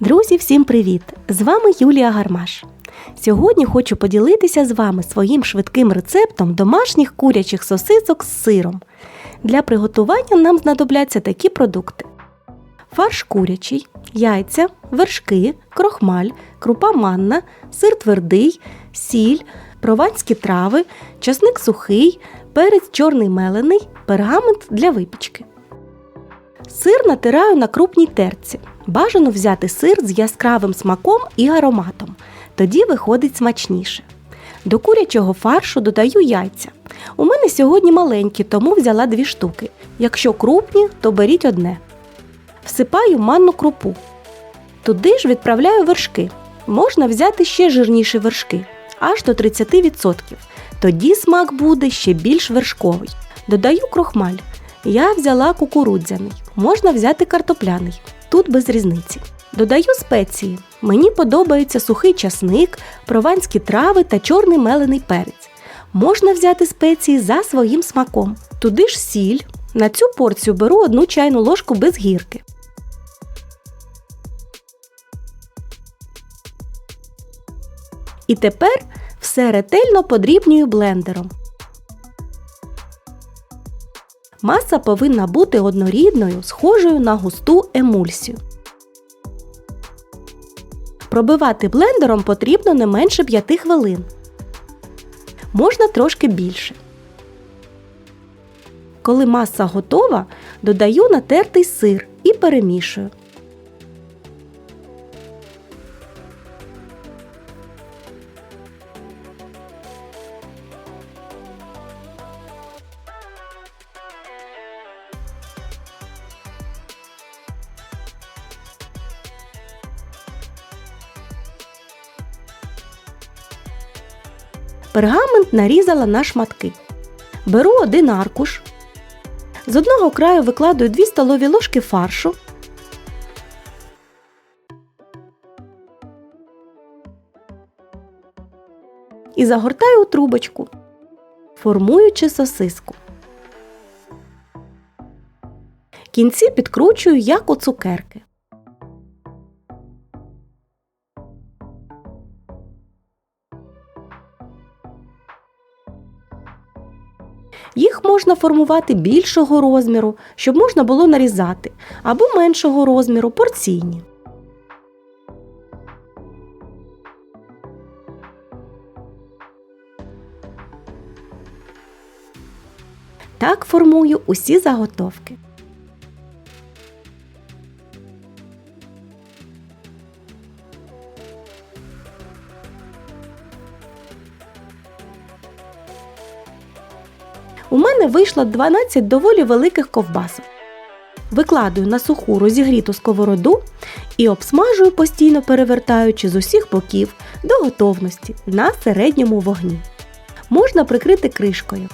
Друзі, всім привіт! З вами Юлія Гармаш. Сьогодні хочу поділитися з вами своїм швидким рецептом домашніх курячих сосисок з сиром. Для приготування нам знадобляться такі продукти: фарш курячий, яйця, вершки, крохмаль, крупа манна, сир твердий, сіль, прованські трави, часник сухий, перець чорний мелений, пергамент для випічки. Сир натираю на крупній терці. Бажано взяти сир з яскравим смаком і ароматом. Тоді виходить смачніше. До курячого фаршу додаю яйця. У мене сьогодні маленькі, тому взяла дві штуки. Якщо крупні, то беріть одне. Всипаю манну крупу. Туди ж відправляю вершки. Можна взяти ще жирніші вершки, аж до 30%. Тоді смак буде ще більш вершковий. Додаю крохмаль. Я взяла кукурудзяний, можна взяти картопляний, тут без різниці. Додаю спеції. Мені подобається сухий часник, прованські трави та чорний мелений перець. Можна взяти спеції за своїм смаком. Туди ж сіль. На цю порцію беру одну чайну ложку без гірки. І тепер все ретельно подрібнюю блендером. Маса повинна бути однорідною, схожою на густу емульсію. Пробивати блендером потрібно не менше 5 хвилин. Можна трошки більше. Коли маса готова, додаю натертий сир і перемішую. Пергамент нарізала на шматки. Беру один аркуш. З одного краю викладаю 2 столові ложки фаршу. І загортаю у трубочку, формуючи сосиску. Кінці підкручую, як у цукерки. Їх можна формувати більшого розміру, щоб можна було нарізати, або меншого розміру порційні. Так формую усі заготовки. У мене вийшло 12 доволі великих ковбасок. Викладую на суху розігріту сковороду і обсмажую постійно перевертаючи з усіх боків до готовності на середньому вогні. Можна прикрити кришкою.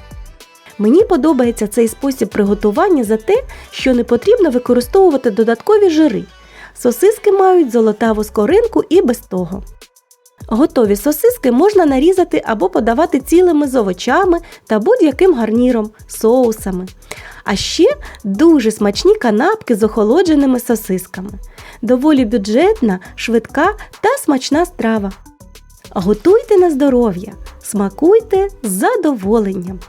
Мені подобається цей спосіб приготування за те, що не потрібно використовувати додаткові жири. Сосиски мають золотаву скоринку і без того. Готові сосиски можна нарізати або подавати цілими з овочами та будь-яким гарніром, соусами. А ще дуже смачні канапки з охолодженими сосисками. Доволі бюджетна, швидка та смачна страва. Готуйте на здоров'я, смакуйте з задоволенням.